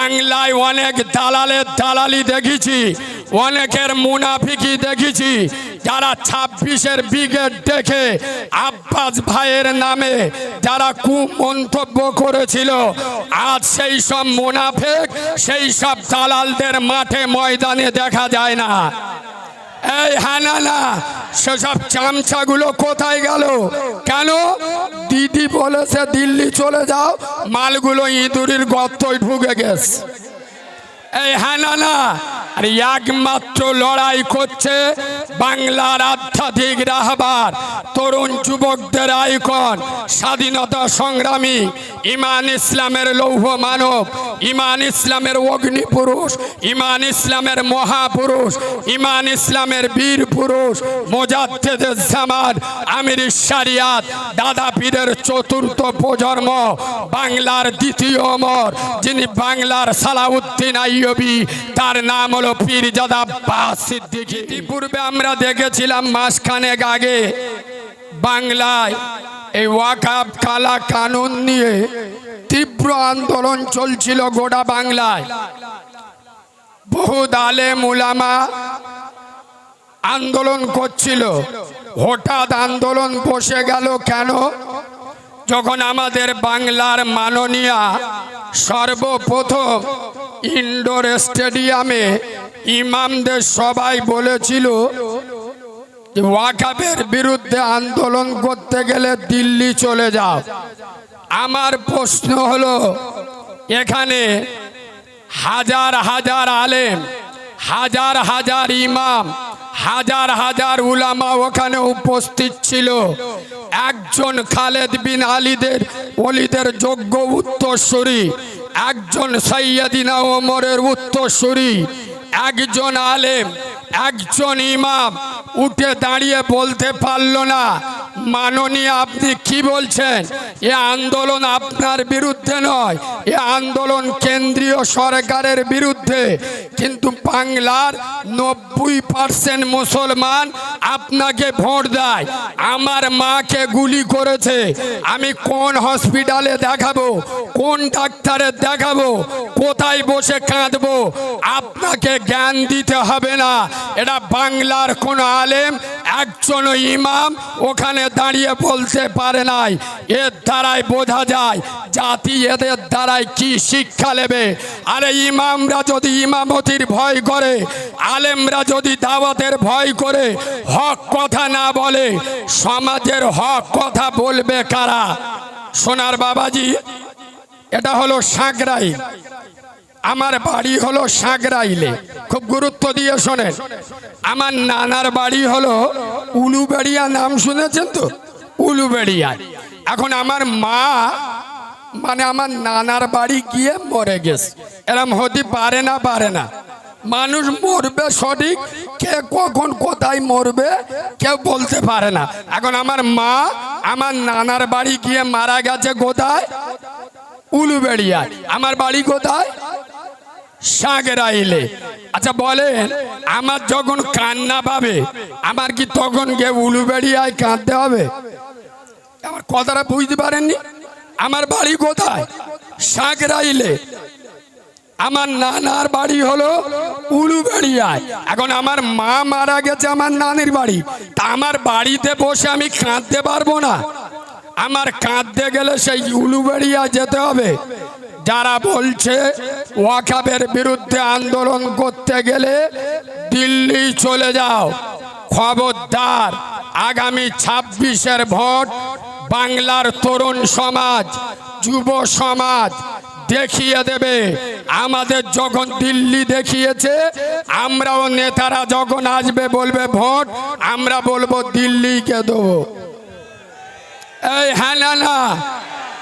বাংলায় অনেক দালালের দালালি দেখেছি, অনেকের মুনাফিকি দেখেছি, যারা ছাব্বিশের ব্রিগেড দেখে আব্বাস ভাইয়ের নামে যারা কুমন্তব্য করেছিল, আজ সেই সব মুনাফেক, সেই সব দালালদের মাঠে ময়দানে দেখা যায় না। এই হানা না সেসব চামচাগুলো কোথায় গেল? কেন? দিদি বলেছে দিল্লি চলে যাও, মালগুলো ইঁদুরির গর্তই ঢুকে গেছে। এই হানা না আর একমাত্র লড়াই করছে বাংলার আধ্যাত্মিক রাহবার তরুণ যুবকদের আইকন, স্বাধীনতা সংগ্রামী, ইমান ইসলামের লৌহ মানব, ইমান ইসলামের অগ্নি পুরুষ, ইমান ইসলামের মহাপুরুষ, ইমান ইসলামের বীর পুরুষ মোজাদ্দেদের জামান আমির শারিয়াত, দাদা পীরের চতুর্থ প্রজন্ম, বাংলার দ্বিতীয় অমর, যিনি বাংলার সালাউদ্দিন আইয়বি, তার নাম হলো পীরজাদা আব্বাস সিদ্দিকী। ইতিপূর্বে আমরা দেখেছিলাম মাসখানেক আগে বাংলায় এই ওয়াকাব কালা কানুন নিয়ে তীব্র আন্দোলন চলছিল গোটা বাংলায়। বহু দালে মুলামা আন্দোলন করছিল। হঠাৎ আন্দোলন বসে গেল কেন? যখন আমাদের বাংলার মাননীয়া সর্বপ্রথম ইনডোর স্টেডিয়ামে ইমামদের সবাই বলেছিল ওয়াকাবের বিরুদ্ধে আন্দোলন করতে গেলে দিল্লি চলে যাও। আমার প্রশ্ন হলো, এখানে হাজার হাজার আলেম, হাজার হাজার ইমাম, হাজার হাজার উলামা ওখানে উপস্থিত ছিল। একজন খালেদ বিন আলীদের, অলিদের যোগ্য উত্তরসূরি, একজন সৈয়দিনা ওমরের উত্তরসূরি একজন আলেম একজন ইমাম উঠে দাঁড়িয়ে বলতে পারল না। মাননীয় আপনি কি বলছেন? এ আন্দোলন আপনার বিরুদ্ধে নয়, এ আন্দোলন কেন্দ্রীয় সরকারের বিরুদ্ধে। কিন্তু বাংলার নব্বই পার্সেন্ট মুসলমান আপনাকে ভোট দেয়, আমার মাকে গুলি করেছে। আমি কোন হসপিটালে দেখাবো, কোন ডাক্তারে দেখাবো, কোথায় বসে কাঁদবো, আপনাকে জ্ঞান দিতে হবে না। এটা বাংলার কোন আলেম, একজন ইমাম, ওখানে দাঁড়িয়ে বলতে পারে নাই। এর দ্বারাই বোঝা যায় জাতি এদের দ্বারাই কি শিক্ষা নেবে। আরে ইমামরা যদি ইমামতির ভয় করে, আলেমরা যদি দাওয়াতের ভয় করে, হক কথা না বলে, সমাজের হক কথা বলবে কারা? সোনার বাবাজি, এটা হলো সাঁকরাই আমার বাড়ি হলো সাঁকরাইলে খুব গুরুত্ব দিয়ে শোনেন। আমার নানার বাড়ি হলো উলুবেড়িয়া, নাম শুনেছেন তো? উলুবেড়িয়া। এখন আমার মা মানে আমার নানার বাড়ি গিয়ে মরে গেছে। এরম হতে পারে না পারে না। মানুষ মরবে সঠিক, কে কখন কোথায় মরবে কেউ বলতে পারে না। এখন আমার মা, আমার নানার বাড়ি গিয়ে মারা গেছে কোথায়? উলুবেড়িয়া আমার বাড়ি কোথায়? সাগরাইলে আচ্ছা বলেন, আমার যখন কান্না পাবে, আমার কি তখন গিয়ে উলুবেড়িয়ায় কাঁদতে হবে? আমার কথাটা বুঝতে পারেননি? আমার বাড়ি কোথায়? সাগরাইলে আমার নানার বাড়ি হলো উলুবেড়িয়ায় এখন আমার মা মারা গেছে আমার নানির বাড়ি। তা আমার বাড়িতে বসে আমি কাঁদতে পারব না। আমার কাঁদতে গেলে সেই উলুবেড়িয়া যেতে হবে। যারা বলছে ওয়াকাবের বিরুদ্ধে আন্দোলন করতে গেলে দিল্লি চলে যাও। খবরদার, আগামী ছাব্বিশের ভোট বাংলার তরুণ সমাজ, যুব সমাজ দেখিয়ে দেবে। আমাদের যখন দিল্লি দেখিয়েছে, আমরাও নেতারা যখন আসবে বলবে ভোট, আমরা বলব দিল্লিকে দেবো। এই হ্যাঁ না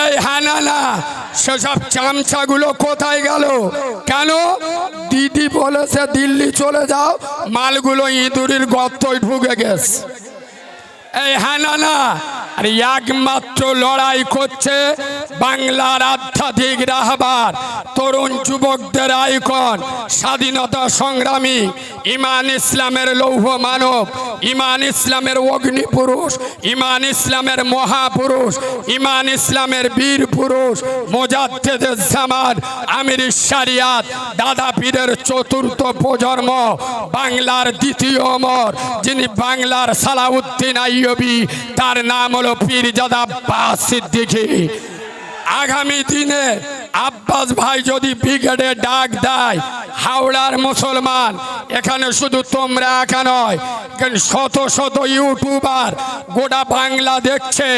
এই হানা না সেসব চামচাগুলো কোথায় গেল? কেন? দিদি বলেছে দিল্লি চলে যাও, মালগুলো ইঁদুরির গর্তই ঢুকে গেছে। এই হানা না আর একমাত্র লড়াই করছে বাংলার আধ্যাত্মিক রাহবার, তরুণ যুবকদের আইকন স্বাধীনতা সংগ্রামী, ইমান ইসলামের লৌহ মানব, ইমান ইসলামের অগ্নি পুরুষ, ইমান ইসলামের মহাপুরুষ, ইমান ইসলামের বীর পুরুষ মোজাদ্দেদের আমির শারিয়াত, দাদা পীরের চতুর্থ প্রজন্ম, বাংলার দ্বিতীয় অমর, যিনি বাংলার সালাউদ্দিন আইয়বি, তার নাম হলো পীরজাদা আব্বাস সিদ্দিকী। আগামী দিনে আব্বাস ভাই যদি ব্রিগেডে ডাক দেয়, হাওড়ার মুসলমান, এখানে শুধু তোমরা একা নয় শত শত ইউটিউবার গোটা বাংলা দেখছে,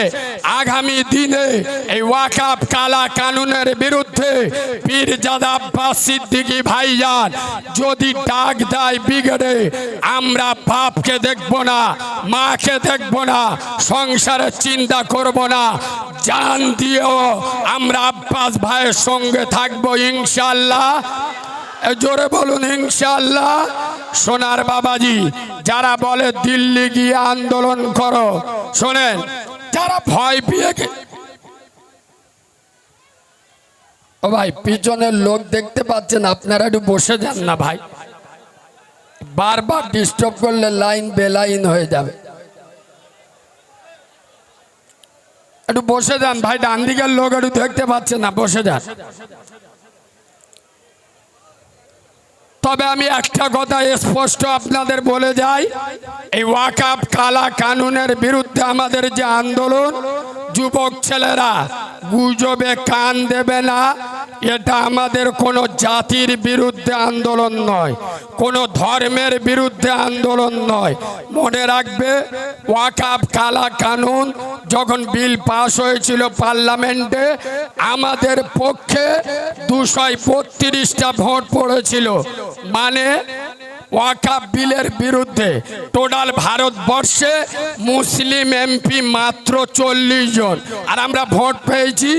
আগামী দিনে এই ওয়াকাপ কালা কানুনের বিরুদ্ধে পীরজাদা আব্বাস সিদ্দিকী ভাইজান যদি ডাক দেয় ব্রিগেডে, আমরা বাপকে দেখব না। মাকে দেখব না সংসারের চিন্তা করব না। জান দিয়েও আমরা আব্বাস ভাইয়ের সঙ্গে থাকব ইনশাল্লাহ জোরে বলুন ইনশাল্লাহ সোনার বাবাজি, যারা বলে দিল্লি গিয়ে আন্দোলন করো, শোনেন, যারা ভয় পেয়ে ও ভাই, পিছনের লোক দেখতে পাচ্ছেন, আপনারা একটু বসে যান না ভাই। বারবার ডিস্টার্ব করলে লাইন বেলাইন হয়ে যাবে। একটু বসে যান ভাই, ডান দিকের লোক একটু দেখতে পাচ্ছে না, বসে যান। তবে আমি একটা কথা স্পষ্ট আপনাদের বলে যাই, এই ওয়াকাপ কালা কানুনের বিরুদ্ধে আমাদের যে আন্দোলন, যুবক ছেলেরা গুজবে, কান দেবে না এটা আমাদের কোনো জাতির বিরুদ্ধে আন্দোলন নয়, কোনো ধর্মের বিরুদ্ধে আন্দোলন নয়। মনে রাখবে ওয়াকাপ কালা কানুন যখন বিল পাস হয়েছিল পার্লামেন্টে, আমাদের পক্ষে দুশো বত্রিশটা ভোট পড়েছিল। মানে ওয়াকাপ বিলের বিরুদ্ধে টোটাল ভারতবর্ষে মুসলিম এমপি মাত্র চল্লিশ জন। আর আমরা ভোট পেয়েছি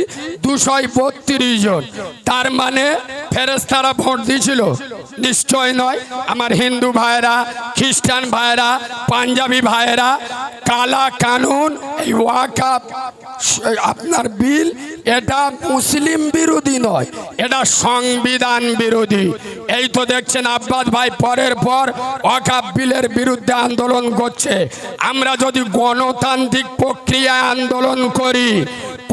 দুশো বত্রিশ জন। তার মানে ফেরেস্তারা ভোট দিয়েছিল। নিশ্চয় নয়। আমার হিন্দু ভাইরা খ্রিস্টান ভাইরা পাঞ্জাবি ভাইরা কালা কানুন, এই ওয়াকাপ আপনার বিল, এটা মুসলিম বিরোধী নয়। এটা সংবিধান বিরোধী। এই তো দেখছেন আব্বাস ভাই, পরের পর ওয়াকাপ বিলের বিরুদ্ধে আন্দোলন করছে। আমরা যদি গণতান্ত্রিক প্রক্রিয়া আন্দোলন করি,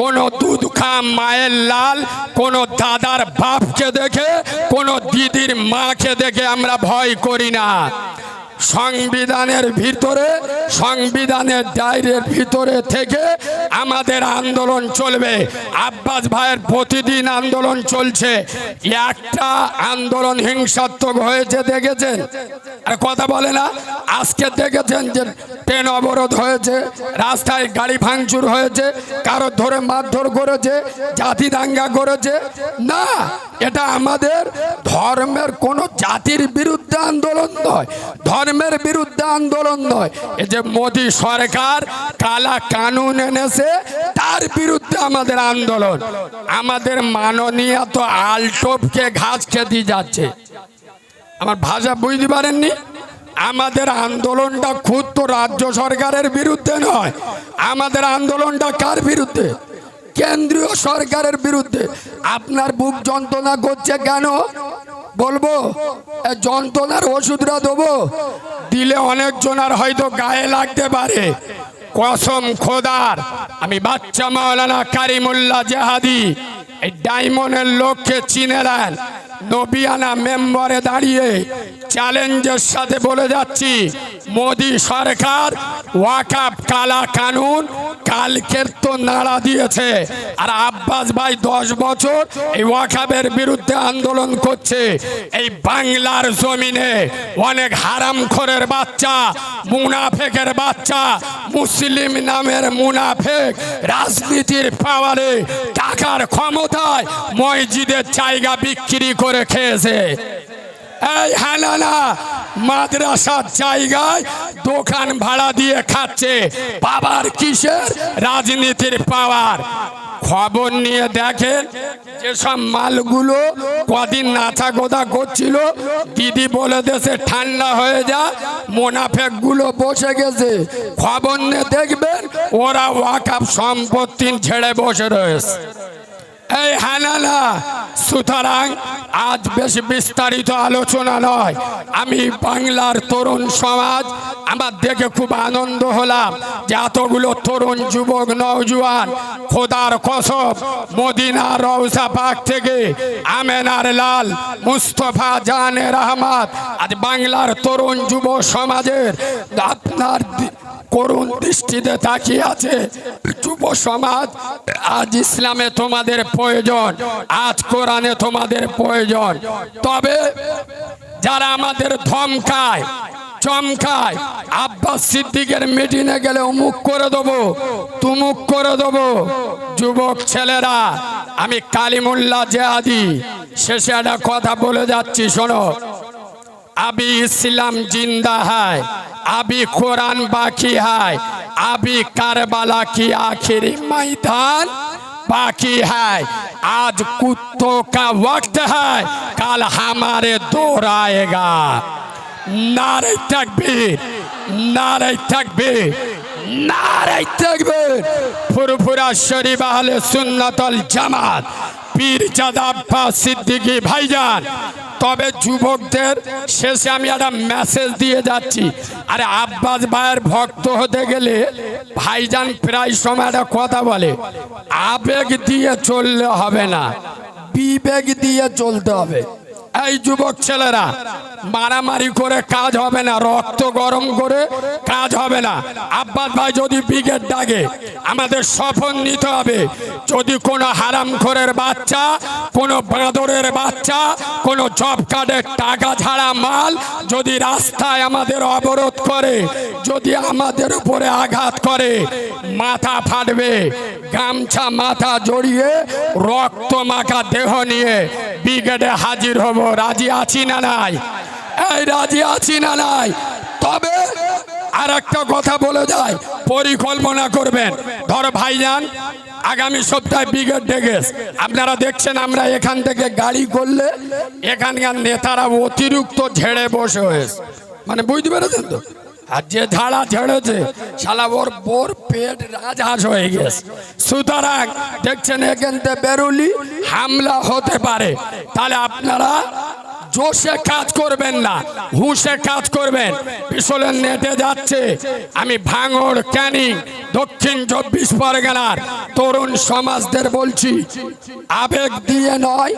কোন দুধ খা মায়ের লাল, কোন দাদার বাপকে দেখে, কোন দিদির মাকে দেখে আমরা ভয় করি না। সংবিধানের ভিতরে, সংবিধানের দায়ের ভিতরে থেকে আমাদের আন্দোলন চলবে। আব্বাস ভাইয়ের প্রতিদিন আন্দোলন চলছে। একটা আন্দোলন হিংসাত্মক হয়েছে, দেখেছেন? আর কথা বলে না। আজকে দেখেছেন যে ট্রেন অবরোধ হয়েছে, রাস্তায় গাড়ি ভাঙচুর হয়েছে, কারও ধরে মারধর করেছে, জাতি দাঙ্গা করেছে। না, এটা আমাদের ধর্মের কোনো জাতির বিরুদ্ধে আন্দোলন নয়। ধর্মের বিরুদ্ধে আন্দোলন নয়। এই যে মোদী সরকার কালা কানুন এনেছে, তার বিরুদ্ধে আমাদের আন্দোলন। আমাদের মাননীয় তো আলটোপকে ঘাস খেতে যাচ্ছে। আমার ভাষা বুঝতে পারেননি? আমাদের আন্দোলনটা তো রাজ্য সরকারের বিরুদ্ধে নয়। আমাদের আন্দোলনটা কার বিরুদ্ধে? কেন্দ্রীয় সরকারের বিরুদ্ধে। আপনার বুক যন্ত্রণা করছে কেন? বলব যন্ত্রণার ওষুধরা দেবো। দিলে অনেকজনার হয়তো গায়ে লাগতে পারে। কসম খোদার, আমি বাচ্চা মাওলানা কারিমুল্লাহ জাহাদি, এই ডায়মন্ডের লোককে চিনে দেন নবিয়ানা মেম্বারে দাঁড়িয়ে চ্যালেঞ্জের সাথে বলে যাচ্ছি, মোদি সরকার ওয়াকাপ কালা কানুন কালকের তো নাড়া দিয়েছে। আর আব্বাস ভাই দশ বছর এই ওয়াকাবের বিরুদ্ধে আন্দোলন করছে। এই বাংলার জমিনে অনেক হারামখোরের বাচ্চা, মুনাফেকের বাচ্চা, মুসলিম নামের মুনাফেক রাজনীতির পাওয়ারে টাকার ক্ষমতায় মসজিদের জায়গা বিক্রি করে খেয়েছে এই হানানা মাদ্রাসার জায়গায় দোকান ভাড়া দিয়ে খাচ্ছে। বাবার কিসের? রাজনীতির পাওয়ার। খবর নিয়ে দেখেন যেসব মালগুলো কদিন নাচা গোদা করছিল, দিদি বলে দেশে ঠান্ডা হয়ে যা মোনাফেকগুলো বসে গেছে। খবর নিয়ে দেখবেন, ওরা ওয়াকাপ সম্পত্তি ছেড়ে বসে রয়েছে। এই হানানা, সুতরাং আজ বেশ বিস্তারিত আলোচনা নয়। আমি বাংলার তরুণ সমাজ, আমার দেখে খুব আনন্দ হলাম যে এতগুলো তরুণ যুবক, নওজুয়ান, খোদার কসব মদিনা রওসা পাক থেকে আমেনার লাল, মুস্তফা জানের আহমাদ আজ বাংলার তরুণ যুব সমাজের আপনার করুণ দৃষ্টিতে তাকিয়ে আছে। যুব সমাজ, আজ ইসলামে তোমাদের প্রয়োজন, আজ কোরআনে তোমাদের প্রয়োজন। তবে যারা আমাদের ধমকায়, চমকায়, আব্বাস সিদ্দিকের মিটিংয়ে গেলে অমুক করে দেবো, তুমুক করে দেবো। যুবক ছেলেরা, আমি কালিমুল্লাহ জেহাদি, শেষে একটা কথা বলে যাচ্ছি, শোনো। আবি ইসলাম জিন্দা হয়। अभी कुरान बाकी है। अभी करबला की आखिरी मैदान बाकी है। आज कुत्तों का वक्त है। कल हमारे दौर आएगा। नारे तकबीर नारे तकबीर नारे तकबीर। फुरफुरा शरीफ अहले सुन्नत अल जमात, पीर जदाब्बा सिद्दीकी भाईजान তবে যুবকদের শেষে আমি একটা মেসেজ দিয়ে যাচ্ছি। আরে আব্বাস ভাইয়ের ভক্ত হতে গেলে ভাইজান প্রায় সময় একটা কথা বলে, আবেগ দিয়ে চললে হবে না বিবেগ দিয়ে চলতে হবে। এই যুবক ছেলেরা, মারামারি করে কাজ হবে না, রক্ত গরম করে কাজ হবে না। আব্বাস ভাই যদি ব্রিগেড ডাকে, আমাদের সফল নিতে হবে। যদি কোনো হারাম খোরের বাচ্চা, কোনো বাঁদরের বাচ্চা, কোনো জব কার্ডের টাকা ছাড়া মাল যদি রাস্তায় আমাদের অবরোধ করে, যদি আমাদের উপরে আঘাত করে, মাথা ফাটবে, গামছা মাথা জড়িয়ে, রক্ত মাখা দেহ নিয়ে ব্রিগেডে হাজির হব। রাজি আছি না নাই? এই, রাজি আছি না নাই? তবে আর একটা কথা বলে যায়, পরিকল্পনা করবেন। ধর ভাইজান, আগামী সপ্তাহে ব্রিগেড ডেকেস আপনারা দেখছেন আমরা এখান থেকে গাড়ি করলে এখানকার নেতারা অতিরিক্ত ঝেড়ে বসে হয়েছে। মানে বুঝতে পেরেছেন তো? আর যে ঝাড়া ছেড়েছে শালা ওর বোর পেট রাজহাঁস হয়ে গেছে। সুতরাং দেখছেন এখান থেকে বেরুলি হামলা হতে পারে। তাহলে আপনারা জোশে কাজ করবেন না, হুঁশে কাজ করবেন। পিছলের নেটে যাচ্ছে। আমি ভাঙড়, ক্যানিং, দক্ষিণ চব্বিশ পরগনার তরুণ সমাজদের বলছি, আবেগ দিয়ে নয়,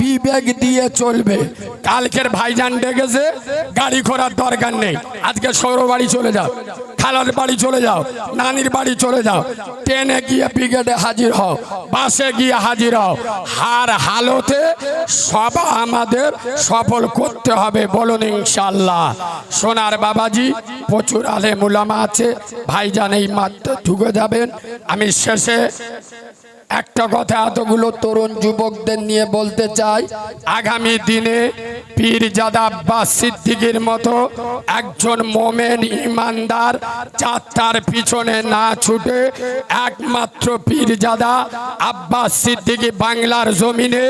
বিবেক দিয়ে চলবে। কালকের ভাইজান ডেকেছে, গাড়ি ঘোড়ার দরকার নেই। আজকে সৌর বাড়ি চলে যাও। খালার বাড়ি চলে যাও, নানির বাড়ি চলে যাও। ট্রেনে গিয়ে ব্রিগেডে হাজির হও, বাসে গিয়ে হাজির হও। হার হালতে সব আমাদের সফল করতে হবে বলুন ইনশাল্লাহ সোনার বাবাজি, প্রচুর আলে মুলামা আছে, ভাইজান এই মাত্র ঢুকে যাবেন। আমি শেষে একটা কথা এতগুলো তরুণ যুবকদের নিয়ে বলতে চাই। আগামী দিনে পীরজাদা বা সিদ্দিকির মতো একজন মোমেন ইমানদার যাত্রার পিছনে না ছুটে একমাত্র পীরজাদা আব্বাস সিদ্দিকি বাংলার জমিনে,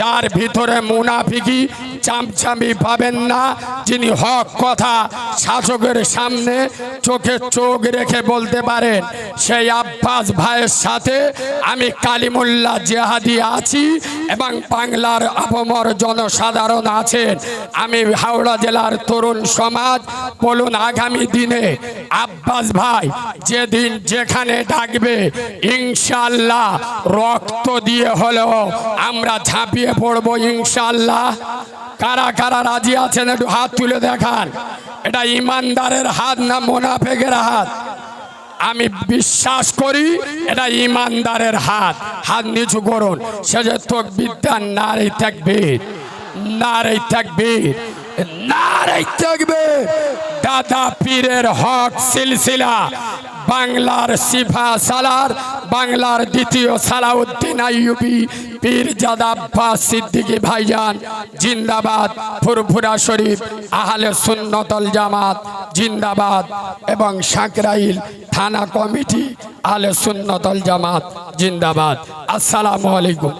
যার ভিতরে মুনাফিকি চামচামি পাবেন না। যিনি হক কথা শাসকের সামনে চোখে চোখ রেখে বলতে পারেন, সেই আব্বাস ভাইয়ের সাথে আমি কালিমুল্লাহ জেহাদি আছি এবং বাংলার আপমর জনসাধারণ আছেন। আমি হাওড়া জেলার তরুণ সমাজ, বলুন আগামী দিনে আব্বাস ভাই যেদিন যেখানে ডাকবে ইনশাল্লাহ রক্ত দিয়ে হলেও আমরা ঝাঁপিয়ে পড়ব ইনশাল্লাহ কারা কারা রাজি আছেন একটু হাত তুলে দেখান। এটা ইমানদারের হাত না মোনাফেকের হাত? আমি বিশ্বাস করি এটা ইমানদারের হাত। হাত নিচু করুন। সে যে তোক বিদ্যা নারী থাকবে নারী থাকবে নারী থাকবে দাদা পীরের হক সিলসিলা। বাংলার সিফা সালার, বাংলার দ্বিতীয় সালাউদ্দিন আইয়ুবি পীরজাদা আব্বাস সিদ্দিকি ভাইজান, জিন্দাবাদ, ফুরফুরা শরীফ, আহলে সুন্নতল জামাত, জিন্দাবাদ এবং সাঁকরাইল থানা কমিটি, আহলে সুন্নতল জামাত, জিন্দাবাদ। আসসালামু আলাইকুম।